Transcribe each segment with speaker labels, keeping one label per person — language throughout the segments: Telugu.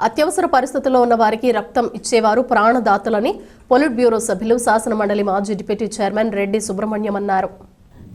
Speaker 1: అత్యవసర పరిస్థితుల్లో ఉన్న వారికి రక్తం ఇచ్చేవారు ప్రాణదాతలని పొలిట్ బ్యూరో సభ్యులు శాసన మండలి మాజీ డిప్యూటీ చైర్మన్ రెడ్డి సుబ్రహ్మణ్యం అన్నారు.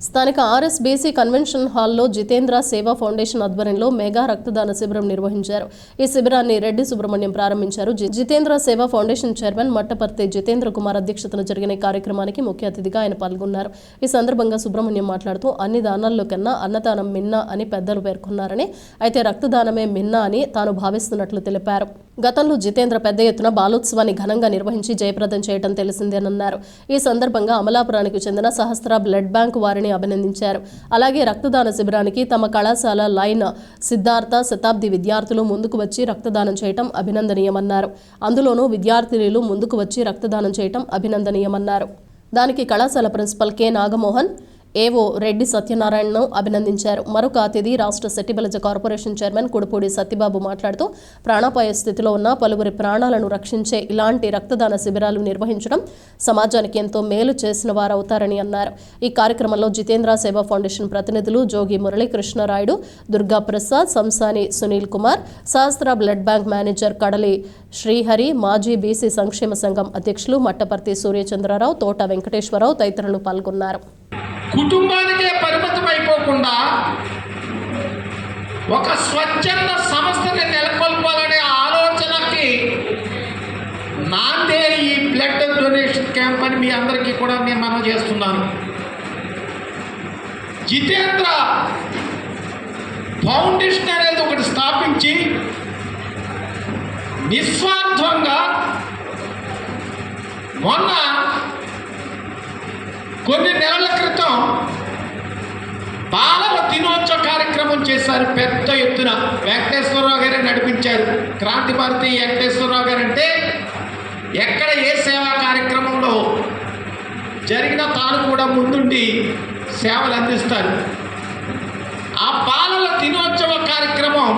Speaker 1: స్థానిక ఆర్ఎస్బీసీ కన్వెన్షన్ హాల్లో జితేంద్ర సేవా ఫౌండేషన్ ఆధ్వర్యంలో మెగా రక్తదాన శిబిరం నిర్వహించారు. ఈ శిబిరాన్ని రెడ్డి సుబ్రహ్మణ్యం ప్రారంభించారు. జి- జితేంద్ర సేవా ఫౌండేషన్ చైర్మన్ మట్టపర్తి జితేంద్ర కుమార్ అధ్యక్షతన జరిగిన కార్యక్రమానికి ముఖ్య అతిథిగా ఆయన పాల్గొన్నారు. ఈ సందర్భంగా సుబ్రహ్మణ్యం మాట్లాడుతూ అన్ని దానాల్లో కన్నా అన్నదానం మిన్న అని పెద్దలు పేర్కొన్నారని అయితే రక్తదానమే మిన్న అని తాను భావిస్తున్నట్లు తెలిపారు. గతంలో జితేంద్ర పెద్ద ఎత్తున బాలోత్సవాన్ని ఘనంగా నిర్వహించి జయప్రదం చేయడం తెలిసిందేనన్నారు. ఈ సందర్భంగా అమలాపురానికి చెందిన సహస్ర బ్లడ్ బ్యాంక్ వారిని అభినందించారు. అలాగే రక్తదాన శిబిరానికి తమ కళాశాల లైన్ సిద్ధార్థ శతాబ్ది విద్యార్థులు ముందుకు వచ్చి రక్తదానం చేయటం అభినందనీయమన్నారు. అందులోనూ విద్యార్థినులు ముందుకు వచ్చి రక్తదానం చేయటం అభినందనీయమన్నారు. దానికి కళాశాల ప్రిన్సిపల్ కె. నాగమోహన్ ఏవో రెడ్డి సత్యనారాయణను అభినందించారు. మరొక అతిథి రాష్ట్ర సెట్టిబలజ కార్పొరేషన్ చైర్మన్ కుడుపూడి సత్యబాబు మాట్లాడుతూ ప్రాణాపాయ స్థితిలో ఉన్న పలువురి ప్రాణాలను రక్షించే ఇలాంటి రక్తదాన శిబిరాలు నిర్వహించడం సమాజానికి ఎంతో మేలు చేసిన వారవుతారని అన్నారు. ఈ కార్యక్రమంలో జితేంద్ర సేవా ఫౌండేషన్ ప్రతినిధులు Jogi Muralikrishnarayudu Durga Prasad Samsani Sunil Kumar Sahasra blood bank manager Kadali Srihari మాజీ బీసీ సంక్షేమ సంఘం అధ్యక్షులు మట్టపర్తి సూర్యచంద్రరావు తోట వెంకటేశ్వరరావు తదితరులు పాల్గొన్నారు.
Speaker 2: కుటుంబానికే పరిమితం అయిపోకుండా ఒక స్వచ్ఛంద సంస్థని నెలకొల్పాలనే ఆలోచనకి నాందే ఈ బ్లడ్ డొనేషన్ క్యాంప్ అని మీ అందరికీ కూడా నేను మనం చేస్తున్నాను. జితేంద్ర ఫౌండేషన్ అనేది ఒకటి స్థాపించి నిస్వార్థంగా మొన్న కొన్ని నెలల క్రితం బాలల దినోత్సవ కార్యక్రమం చేశారు పెద్ద ఎత్తున. వెంకటేశ్వరరావు గారే నడిపించారు. క్రాంతి భారతి వెంకటేశ్వరరావు గారు అంటే ఎక్కడ ఏ సేవా కార్యక్రమంలో జరిగిన తాను కూడా ముందుండి సేవలు అందిస్తారు. ఆ బాలల దినోత్సవ కార్యక్రమం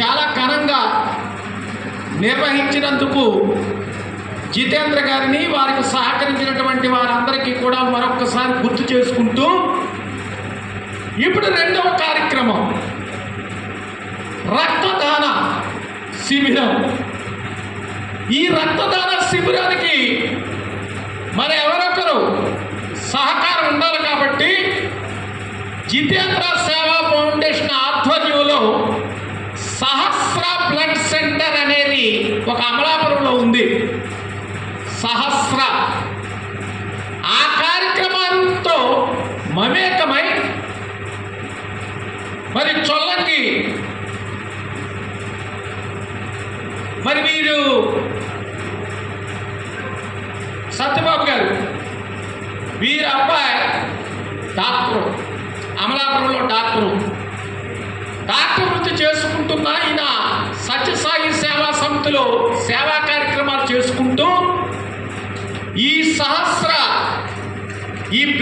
Speaker 2: చాలా ఘనంగా నిర్వహించినందుకు జితేంద్ర గారిని వారికి సహకరించినటువంటి వారందరికీ కూడా మరొకసారి గుర్తు చేసుకుంటూ ఇప్పుడు రెండవ కార్యక్రమం. రక్తదాన శిబిరం. ఈ రక్తదాన శిబిరానికి మరి ఎవరొకరు సహకారం ఉండాలి కాబట్టి జితేంద్ర సేవా ఫౌండేషన్ ఆధ్వర్యంలో సహస్ర బ్లడ్ సెంటర్ అనేది ఒక అమలాపురంలో సహస్ర. ఆ కార్యక్రమంతో మమేకమై మరి చొల్లంగి. మరి మీరు సత్యబాబు గారు వీరి అబ్బాయి డాక్టరు అమలాపురంలో డాక్టరు. డాక్టర్ వృత్తి చేసుకుంటున్న ఈయన సత్యసాయి సేవా సమితిలో సేవా కార్యక్రమాలు